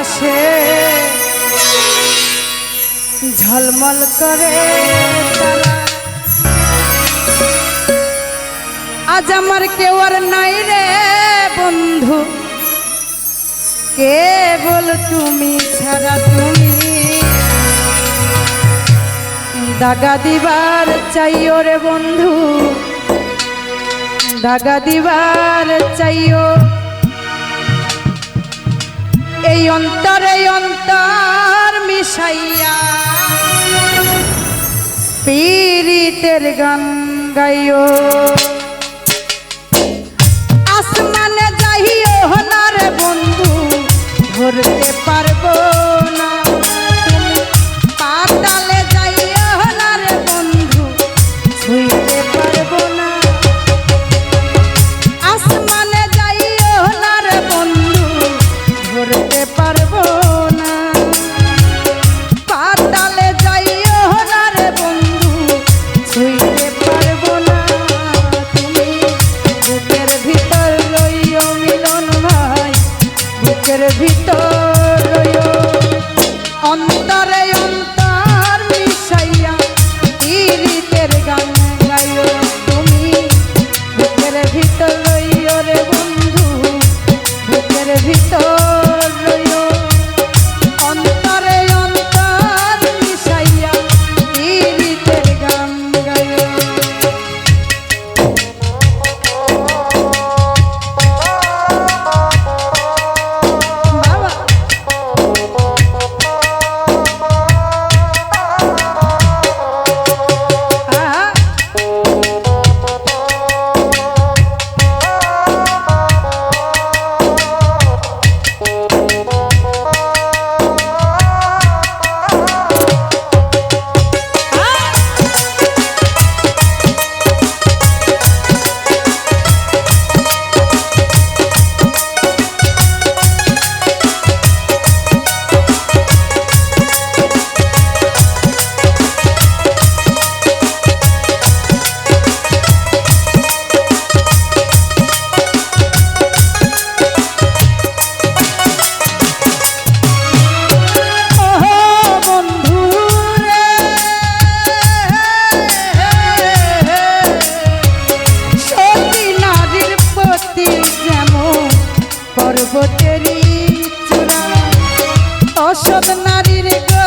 আকাশে ঝলমল করে আজ আমার কেউ আর নাই রে বন্ধু। কেবল তুমি ছাড়া তুমি। দাগা দিবার চাইও রে বন্ধু। দাগা দিবার চাইও এই অন্তর এই অন্তর মিশাইয়া পীড়িতের গান গাইও। ভিতর অন্তরে জগতেরই চূড়া অসৎ নারীর গা।